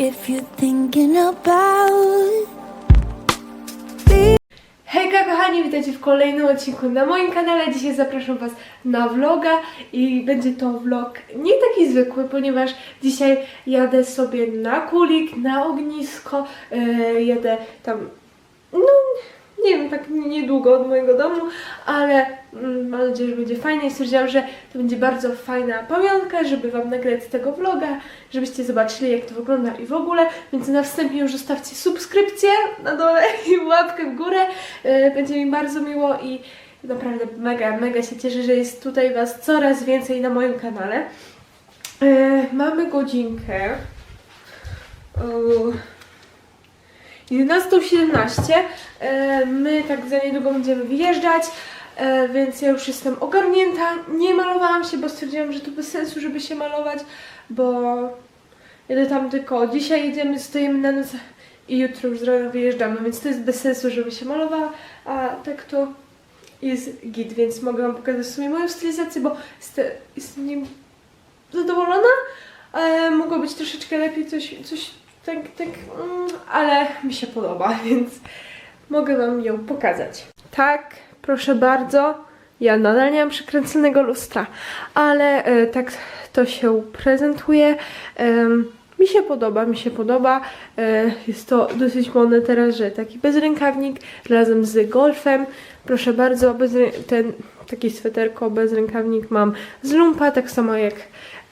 if about Hejka kochani, witajcie w kolejnym odcinku na moim kanale. Dzisiaj zapraszam Was na vloga i będzie to vlog nie taki zwykły, ponieważ dzisiaj jadę sobie na kulik, na ognisko, yy, jadę tam, no nie wiem, tak niedługo od mojego domu, ale mm, mam nadzieję, że będzie fajnie i stwierdziłam, że to będzie bardzo fajna pamiątka, żeby Wam nagrać tego vloga, żebyście zobaczyli jak to wygląda i w ogóle, więc na wstępie już zostawcie subskrypcję na dole i łapkę w górę, Yy, będzie mi bardzo miło i naprawdę mega, mega się cieszę, że jest tutaj Was coraz więcej na moim kanale. Yy, mamy godzinkę. Yy, 11.17. E, My tak za niedługo będziemy wyjeżdżać, e, więc ja już jestem ogarnięta. Nie malowałam się, bo stwierdziłam, że to bez sensu, żeby się malować, bo jedę tam tylko dzisiaj jedziemy, stoimy na noc i jutro już z rana wyjeżdżamy, więc to jest bez sensu, żeby się malowała, a tak to jest git, więc mogę Wam pokazać sobie moją stylizację, bo jestem, jestem nim zadowolona. E, mogło być troszeczkę lepiej, coś, coś tak, tak, mm, ale mi się podoba, więc mogę Wam ją pokazać. Tak, proszę bardzo. Ja nadal nie mam przykręconego lustra, ale e, tak to się prezentuje. Mi się podoba, mi się podoba. E, jest to dosyć modne teraz, że taki bezrękawnik razem z golfem. Proszę bardzo, bez, ten taki sweterko, bezrękawnik mam z lumpa, tak samo jak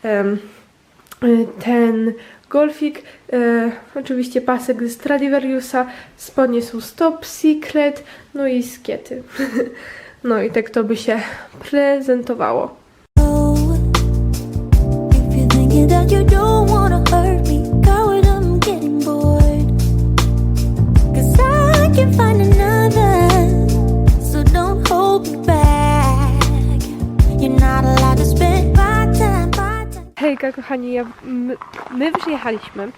y, ten golfik, e, oczywiście pasek ze Stradivariusa, spodnie są Stop Secret, no i skiety. no i tak to by się prezentowało. If Hejka kochani, ja, my, my przyjechaliśmy.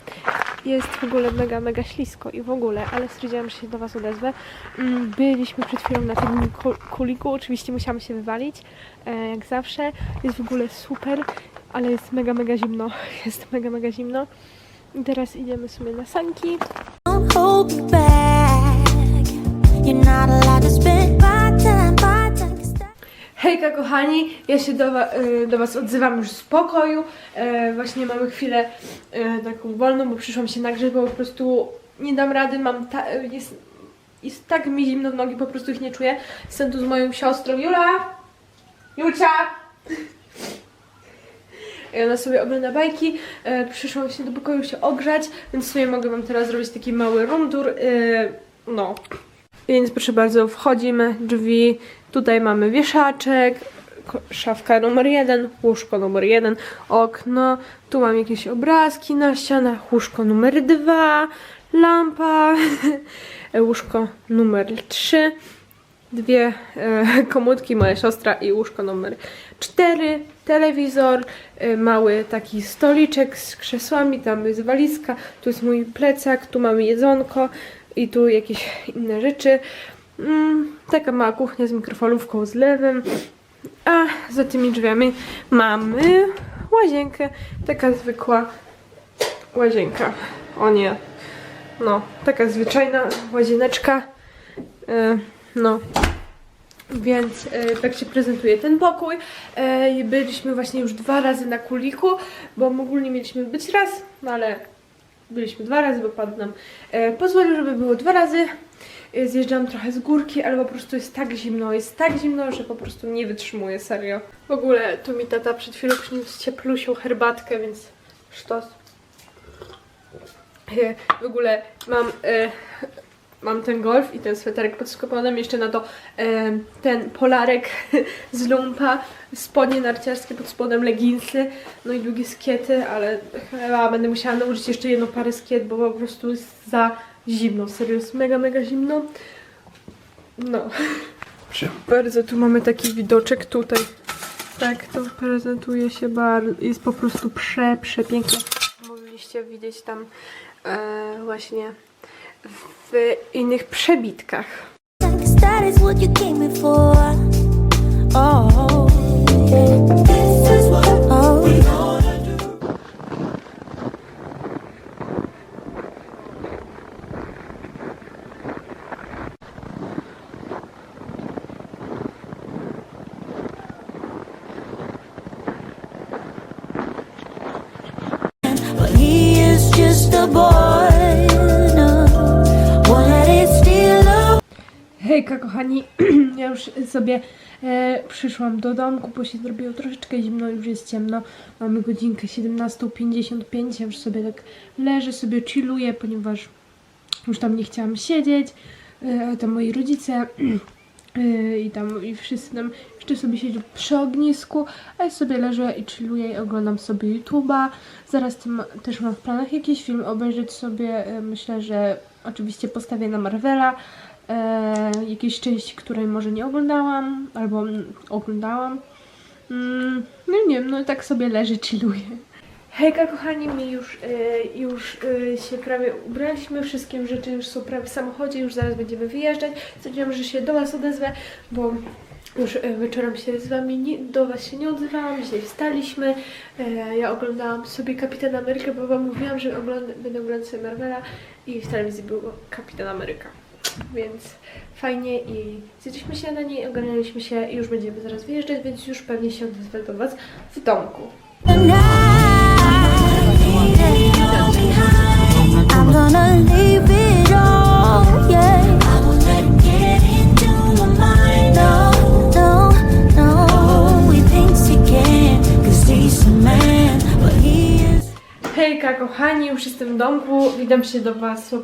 Jest w ogóle mega, mega ślisko i w ogóle, ale stwierdziłam, że się do Was odezwę. Mm, Byliśmy przed chwilą na tym ku- kuliku, oczywiście musiałam się wywalić, e, jak zawsze. Jest w ogóle super, ale jest mega, mega zimno. Jest mega, mega zimno. I teraz idziemy sobie na sanki. Hejka kochani, ja się do, y, do Was odzywam już z pokoju. E, właśnie mamy chwilę e, taką wolną, bo przyszłam się nagrzeć, bo po prostu nie dam rady, mam e, jest, jest tak mi zimno w nogi, po prostu ich nie czuję. Jestem tu z moją siostrą Jula. Julcia! I ona sobie ogląda bajki. Przyszłam się do pokoju się ogrzać, więc sobie mogę Wam teraz zrobić taki mały rundur. No, więc proszę bardzo, wchodzimy, drzwi, tutaj mamy wieszaczek, szafka numer jeden, łóżko numer jeden, okno, tu mam jakieś obrazki na ścianach, łóżko numer dwa, lampa, łóżko numer trzy, dwie e, komórki, moja siostra i łóżko numer cztery, telewizor, e, mały taki stoliczek z krzesłami, tam jest walizka, tu jest mój plecak, tu mamy jedzonko i tu jakieś inne rzeczy. Mm, taka mała kuchnia z mikrofalówką z lewem, a za tymi drzwiami mamy łazienkę, taka zwykła łazienka. O nie, no, taka zwyczajna łazieneczka. E, no, więc e, tak się prezentuje ten pokój. E, byliśmy właśnie już dwa razy na kuliku, bo ogólnie mieliśmy być raz, no ale byliśmy dwa razy, bo pan nam e, pozwolił, żeby było dwa razy. E, zjeżdżam trochę z górki, ale po prostu jest tak zimno, jest tak zimno, że po prostu nie wytrzymuję, serio. W ogóle tu mi tata przed chwilą przyniósł cieplusią herbatkę, więc sztos. E, W ogóle mam, e, mam ten golf i ten sweterek pod spodem, jeszcze na to e, ten polarek z lumpa, spodnie narciarskie pod spodem, leginsy, no i długie skiety, ale chyba będę musiała nałożyć jeszcze jedną parę skiet, bo po prostu jest za zimno, serio jest mega, mega zimno. No. Bardzo tu mamy taki widoczek tutaj. Tak to prezentuje się bardzo. Jest po prostu prze, przepiękne. Mogliście widzieć tam e, właśnie w innych przebitkach. Just a boy. Hejka kochani, ja już sobie e, przyszłam do domku, bo się zrobiło troszeczkę zimno, już jest ciemno. Mamy godzinkę 17.55, ja już sobie tak leżę, sobie chilluję, ponieważ już tam nie chciałam siedzieć. E, tam moi rodzice e, i tam i wszyscy tam jeszcze sobie siedzą przy ognisku, a ja sobie leżę i chilluję i oglądam sobie YouTube'a. Zaraz też mam w planach jakiś film obejrzeć sobie. E, myślę, że oczywiście postawię na Marvela e, jakieś części, której może nie oglądałam, albo oglądałam. Mm, no nie wiem, no tak sobie leży, chilluję. Hejka kochani, my już, e, już e, się prawie ubraliśmy, wszystkie rzeczy już są prawie w samochodzie, już zaraz będziemy wyjeżdżać. Stwierdziłam, że się do Was odezwę, bo już e, wieczorem się z Wami nie, do Was się nie odzywałam, dzisiaj wstaliśmy. E, ja oglądałam sobie Kapitan Amerykę, bo Wam mówiłam, że ogląda, będę oglądać sobie Marvela i w telewizji był Kapitan Ameryka. Więc fajnie i zjedliśmy śniadanie i ogarnęliśmy się i już będziemy zaraz wyjeżdżać, więc już pewnie się odezwę do Was w domku. I'm gonna leave Hejka kochani, już jestem w domku. Witam się do Was e,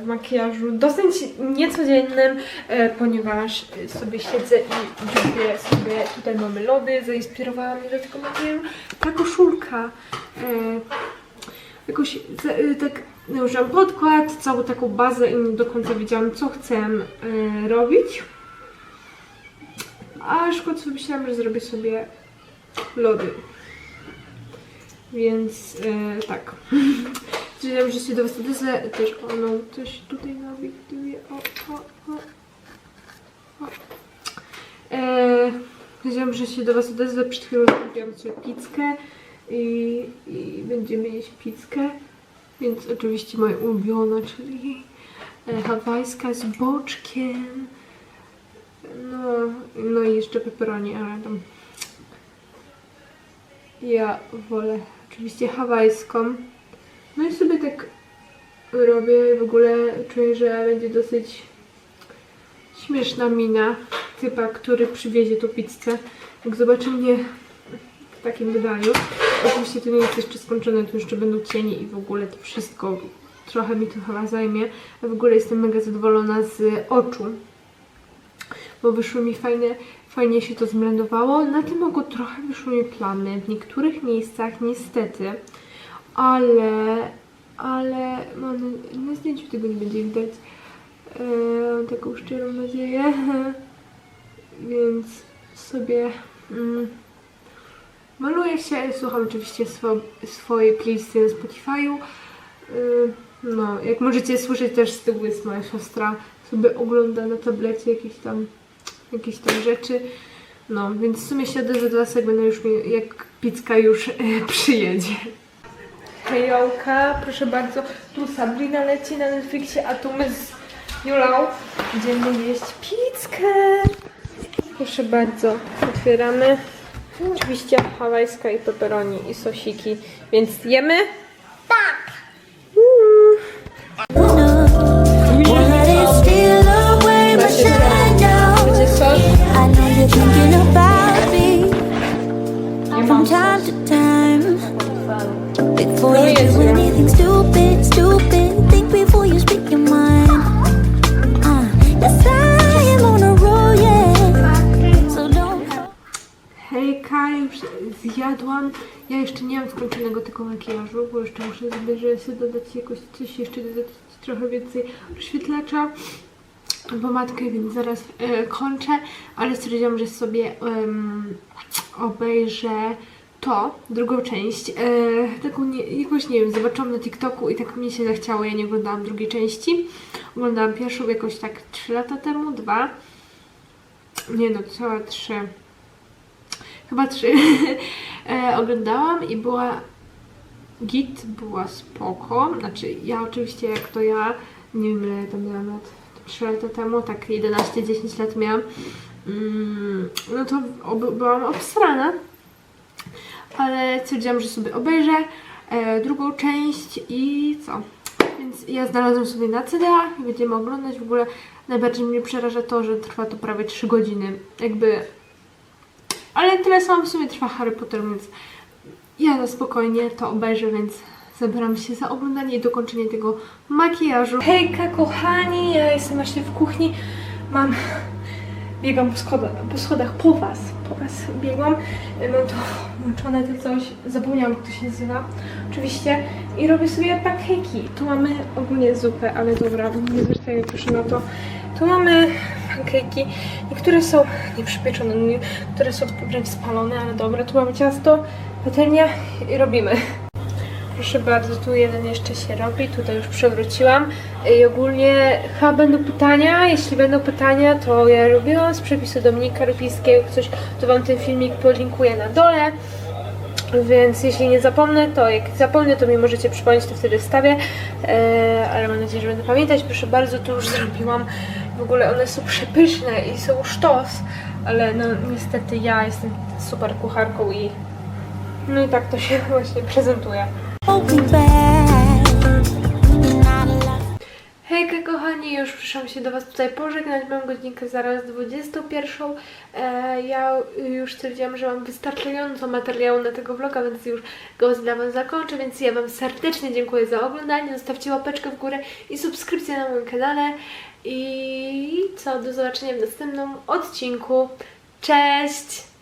w makijażu dosyć niecodziennym, e, ponieważ sobie siedzę i dziubię sobie, tutaj mamy lody, zainspirowała mnie do tego makijażu ta koszulka. E, jakoś tak nałożyłam podkład, całą taką bazę i nie do końca wiedziałam co chcę robić. Aż w końcu myślałam, że zrobię sobie lody. Więc e, tak. Że się do Was. Też ono coś tutaj nawiktuje. O, o, o. o. E, wiedziałam, że się do Was odezwę. Przed chwilą zrobiłam sobie pizzkę i, i będziemy jeść pizzkę. Więc oczywiście moja ulubiona, czyli e, hawajska z boczkiem. No, no i jeszcze pepperoni, ale tam ja wolę oczywiście hawajską. No i sobie tak robię. W ogóle czuję, że będzie dosyć śmieszna mina typa, który przywiezie tu pizzę. Jak zobaczy mnie w takim wydaniu. Oczywiście to nie jest jeszcze skończone, tu jeszcze będą cienie i w ogóle to wszystko trochę mi to chyba zajmie. A w ogóle jestem mega zadowolona z oczu bo wyszły mi fajne, fajnie się to zblendowało. Na tym oku trochę wyszły mi plamy w niektórych miejscach niestety, ale, ale mam, na zdjęciu tego nie będzie widać. E, mam taką szczerą nadzieję, więc sobie mm, maluję się, słucham oczywiście swo, swojej playlisty na Spotify'u. Y, No, jak możecie słyszeć też z tyłu jest moja siostra, sobie ogląda na tablecie jakieś tam, jakieś tam rzeczy. No, więc w sumie do Was, jak będę już, mi- jak pizka już e, przyjedzie. Hejolka, proszę bardzo, tu Sabrina leci na Netflixie, a tu my z Julą będziemy jeść pizzkę. Proszę bardzo, otwieramy. Oczywiście hawajska i pepperoni i sosiki, więc jemy? You're thinking about me from time to time. Before you do anything stupid, stupid, think before you speak your mind. Uh, yes, I am on a roll, yeah. So don't. Hejka, już zjadłam. Ja jeszcze nie mam skończonego tego makijażu, bo jeszcze muszę sobie, sobie dodać jakoś coś jeszcze dodać trochę więcej rozświetlacza pomadkę, więc zaraz e, kończę, ale stwierdziłam, że sobie em, obejrzę to, drugą część. E, taką nie, jakoś nie wiem, zobaczyłam na TikToku i tak mi się zachciało, ja nie oglądałam drugiej części. Oglądałam pierwszą jakoś tak 3 lata temu, dwa. Nie no, całe trzy chyba trzy e, oglądałam i była git, była spoko. Znaczy ja oczywiście jak to ja, nie wiem ile tam miałam lat, 3 lata temu, tak 11-10 lat miałam, mm, no to byłam obstrana, ale stwierdziłam, że sobie obejrzę. e, drugą część i co? Więc ja znalazłam sobie na CDA i będziemy oglądać. W ogóle najbardziej mnie przeraża to, że trwa to prawie 3 godziny. Jakby... Ale tyle samo w sumie trwa Harry Potter, więc ja na spokojnie to obejrzę, więc zabieram się za oglądanie i dokończenie tego makijażu. Hejka kochani, ja jestem właśnie w kuchni. Mam... Biegam po schodach, po schodach po was, po was biegłam. Mam to włączone, to coś, zapomniałam jak to się nazywa, oczywiście. I robię sobie pankejki. Tu mamy ogólnie zupę, ale dobra, nie zwracajmy proszę na to. Tu mamy pankejki, niektóre są nieprzypieczone, niektóre są wręcz spalone, ale dobra. Tu mamy ciasto, patelnia i robimy. Proszę bardzo, tu jeden jeszcze się robi, tutaj już przewróciłam. I ogólnie chyba będą pytania, jeśli będą pytania, to ja robiłam z przepisu Dominika Rypińskiego, jak coś, to Wam ten filmik polinkuję na dole. Więc jeśli nie zapomnę, to jak zapomnę, to mi możecie przypomnieć, to wtedy wstawię. E, ale mam nadzieję, że będę pamiętać. Proszę bardzo, to już zrobiłam. W ogóle one są przepyszne i są sztos, ale no niestety ja jestem super kucharką i no i tak to się właśnie prezentuje. Hejka kochani, już przyszłam się do Was tutaj pożegnać, mam godzinkę zaraz 21. E, ja już stwierdziłam, że mam wystarczająco materiału na tego vloga, więc już go dla Was zakończę, więc ja Wam serdecznie dziękuję za oglądanie, zostawcie łapeczkę w górę i subskrypcję na moim kanale i co, do zobaczenia w następnym odcinku. Cześć!